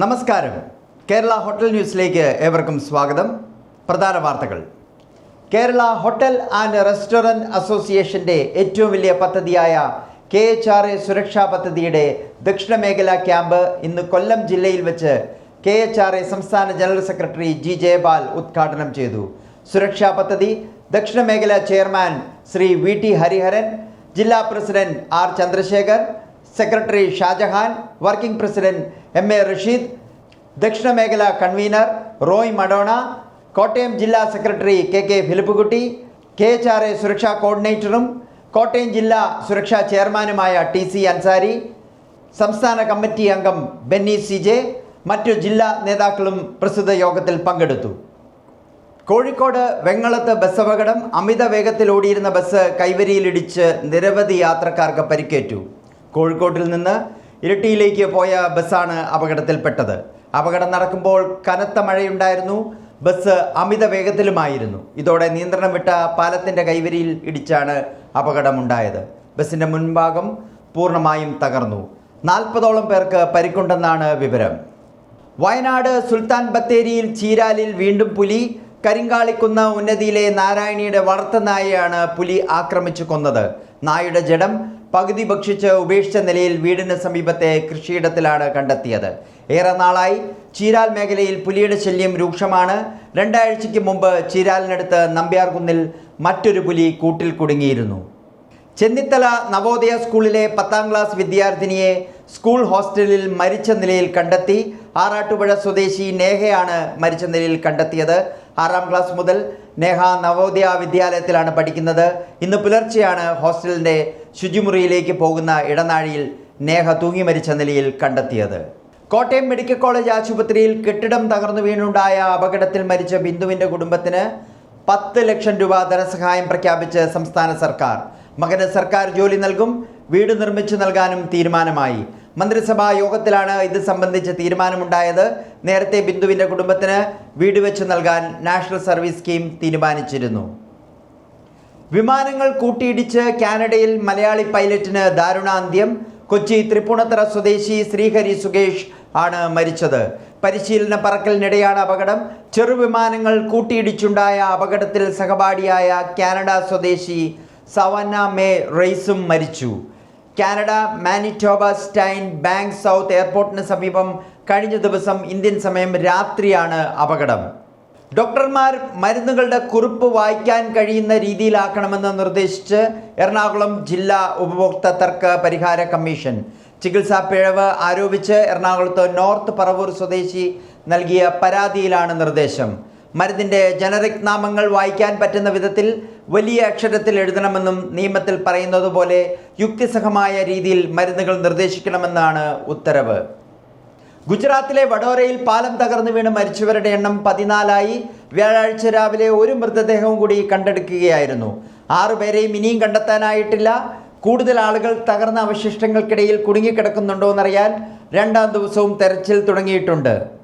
നമസ്കാരം. കേരള ഹോട്ടൽ ന്യൂസിലേക്ക് ഏവർക്കും സ്വാഗതം. പ്രധാന വാർത്തകൾ. കേരള ഹോട്ടൽ ആൻഡ് റെസ്റ്റോറന്റ് അസോസിയേഷന്റെ ഏറ്റവും വലിയ പദ്ധതിയായ കെ എച്ച് ആർ എ സുരക്ഷാ പദ്ധതിയുടെ ദക്ഷിണ മേഖല ക്യാമ്പ് ഇന്ന് കൊല്ലം ജില്ലയിൽ വെച്ച് കെ എച്ച് ആർ എ സംസ്ഥാന ജനറൽ സെക്രട്ടറി ജി ജയപാൽ ഉദ്ഘാടനം ചെയ്തു. സുരക്ഷാ പദ്ധതി ദക്ഷിണ മേഖല ചെയർമാൻ ശ്രീ വി ടി ഹരിഹരൻ ജില്ലാ president R Chandrasekhar secretary Shajahan working president M A Rasheed ദക്ഷിണ മേഖല കൺവീനർ റോയ് മഡോണ കോട്ടയം ജില്ലാ secretary K K Philipkutty K H R A സുരക്ഷാ കോർഡിനേറ്ററും കോട്ടയം ജില്ലാ സുരക്ഷാ ചെയർമാനുമായ ടി സി അൻസാരി സംസ്ഥാന കമ്മിറ്റി അംഗം ബെന്നി സി ജെ മറ്റു ജില്ലാ നേതാക്കളും പ്രസ്തുത യോഗത്തിൽ പങ്കെടുത്തു. കോഴിക്കോട് വെങ്ങളത്ത് ബസ് അപകടം അമിത വേഗത്തിൽ ഓടിയിരുന്ന ബസ് കൈവരിയിലിടിച്ച് നിരവധി യാത്രക്കാർക്ക് പരിക്കേറ്റു. കോഴിക്കോട്ടിൽ നിന്ന് ഇരട്ടിയിലേക്ക് പോയ ബസ്സാണ് അപകടത്തിൽപ്പെട്ടത്. അപകടം നടക്കുമ്പോൾ കനത്ത മഴയുണ്ടായിരുന്നു. ബസ് അമിത വേഗത്തിലുമായിരുന്നു. ഇതോടെ നിയന്ത്രണം വിട്ട പാലത്തിന്റെ കൈവരിയിൽ ഇടിച്ചാണ് അപകടമുണ്ടായത്. ബസ്സിന്റെ മുൻഭാഗം പൂർണമായും തകർന്നു. നാൽപ്പതോളം പേർക്ക് പരിക്കുണ്ടെന്നാണ് വിവരം. വയനാട് സുൽത്താൻ ബത്തേരിയിൽ ചീരാലിൽ വീണ്ടും പുലി കരിങ്കാളിക്കുന്ന ഉന്നതിയിലെ നാരായണിയുടെ വളർത്തുനായയാണ് പുലി ആക്രമിച്ചു കൊന്നത്. നായുടെ ജഡം പകുതി ഭക്ഷിച്ച് ഉപേക്ഷിച്ച നിലയിൽ വീടിന് സമീപത്തെ കൃഷിയിടത്തിലാണ് കണ്ടെത്തിയത്. ഏറെ നാളായി ചീരാൽ മേഖലയിൽ പുലിയുടെ ശല്യം രൂക്ഷമാണ്. രണ്ടാഴ്ചയ്ക്ക് മുമ്പ് ചീരാലിനടുത്ത് നമ്പ്യാർകുന്നിൽ മറ്റൊരു പുലി കൂട്ടിൽ കുടുങ്ങിയിരുന്നു. ചെന്നിത്തല നവോദയ സ്കൂളിലെ പത്താം ക്ലാസ് വിദ്യാർത്ഥിനിയെ സ്കൂൾ ഹോസ്റ്റലിൽ മരിച്ച നിലയിൽ കണ്ടെത്തി ആറാട്ടുപുഴ സ്വദേശി നേഹയാണ് മരിച്ച നിലയിൽ കണ്ടെത്തിയത്. ആറാം ക്ലാസ് മുതൽ നേഹ നവോദയ വിദ്യാലയത്തിലാണ് പഠിക്കുന്നത്. ഇന്ന് പുലർച്ചെയാണ് ഹോസ്റ്റലിന്റെ ശുചിമുറിയിലേക്ക് പോകുന്ന ഇടനാഴിയിൽ നേഹ തൂങ്ങി മരിച്ച നിലയിൽ കണ്ടെത്തിയത്. കോട്ടയം മെഡിക്കൽ കോളേജ് ആശുപത്രിയിൽ കെട്ടിടം തകർന്നു വീണുണ്ടായ അപകടത്തിൽ മരിച്ച ബിന്ദുവിന്റെ കുടുംബത്തിന് പത്ത് ലക്ഷം രൂപ ധനസഹായം പ്രഖ്യാപിച്ച് സംസ്ഥാന സർക്കാർ. മകന് സർക്കാർ ജോലി നൽകും വീട് നിർമ്മിച്ചു നൽകാനും തീരുമാനമായി. മന്ത്രിസഭാ യോഗത്തിലാണ് ഇത് സംബന്ധിച്ച് തീരുമാനമുണ്ടായത്. നേരത്തെ ബിന്ദുവിന്റെ കുടുംബത്തിന് വീട് വെച്ച് നൽകാൻ നാഷണൽ സർവീസ് സ്കീം തീരുമാനിച്ചിരുന്നു. വിമാനങ്ങൾ കൂട്ടിയിടിച്ച് കാനഡയിൽ മലയാളി പൈലറ്റിന് ദാരുണാന്ത്യം. കൊച്ചി തൃപ്പൂണിത്തറ സ്വദേശി ശ്രീഹരി സുകേഷ് ആണ് മരിച്ചത്. പരിശീലന പറക്കലിനിടെയാണ് അപകടം. ചെറുവിമാനങ്ങൾ കൂട്ടിയിടിച്ചുണ്ടായ അപകടത്തിൽ സഹപാഠിയായ കാനഡ സ്വദേശി സവന്ന മേ റെയ്സും മരിച്ചു. കാനഡ മാനിറ്റോബ സ്റ്റൈൻ ബാങ്ക് സൗത്ത് എയർപോർട്ടിന് സമീപം കഴിഞ്ഞ ദിവസം ഇന്ത്യൻ സമയം രാത്രിയാണ് അപകടം. ഡോക്ടർമാർ മരുന്നുകളുടെ കുറിപ്പ് വായിക്കാൻ കഴിയുന്ന രീതിയിലാക്കണമെന്ന് നിർദ്ദേശിച്ച് എറണാകുളം ജില്ലാ ഉപഭോക്തൃ തർക്ക പരിഹാര കമ്മീഷൻ ചികിത്സാ പിഴവ് ആരോപിച്ച് എറണാകുളത്ത് നോർത്ത് പറവൂർ സ്വദേശി നൽകിയ പരാതിയിലാണ് നിർദ്ദേശം. മരുന്നിന്റെ ജനറിക് നാമങ്ങൾ വായിക്കാൻ പറ്റുന്ന വിധത്തിൽ വലിയ അക്ഷരത്തിൽ എഴുതണമെന്നും നിയമത്തിൽ പറയുന്നത് പോലെ യുക്തിസഹമായ രീതിയിൽ മരുന്നുകൾ നിർദ്ദേശിക്കണമെന്നാണ് ഉത്തരവ്. ഗുജറാത്തിലെ വഡോരയിൽ പാലം തകർന്നു വീണ് മരിച്ചവരുടെ എണ്ണം പതിനാലായി. വ്യാഴാഴ്ച രാവിലെ ഒരു മൃതദേഹവും കൂടി കണ്ടെടുക്കുകയായിരുന്നു. ആറുപേരെയും ഇനിയും കണ്ടെത്താനായിട്ടില്ല. കൂടുതൽ ആളുകൾ തകർന്ന അവശിഷ്ടങ്ങൾക്കിടയിൽ കുടുങ്ങിക്കിടക്കുന്നുണ്ടോ എന്നറിയാൻ രണ്ടാം ദിവസവും തെരച്ചിൽ തുടങ്ങിയിട്ടുണ്ട്.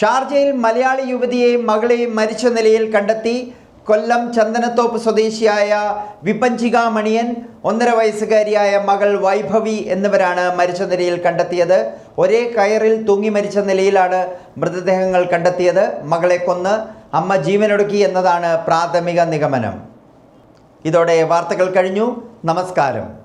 ഷാർജയിൽ മലയാളി യുവതിയെയും മകളെയും മരിച്ച നിലയിൽ കണ്ടെത്തി കൊല്ലം ചന്ദനത്തോപ്പ് സ്വദേശിയായ വിപഞ്ചിക മണിയൻ ഒന്നര വയസ്സുകാരിയായ മകൾ വൈഭവി എന്നിവരാണ് മരിച്ച നിലയിൽ കണ്ടെത്തിയത്. ഒരേ കയറിൽ തൂങ്ങി മരിച്ച നിലയിലാണ് മൃതദേഹങ്ങൾ കണ്ടെത്തിയത്. മകളെ കൊന്ന് അമ്മ ജീവനൊടുക്കി എന്നതാണ് പ്രാഥമിക നിഗമനം. ഇതോടെ വാർത്തകൾ കഴിഞ്ഞു. നമസ്കാരം.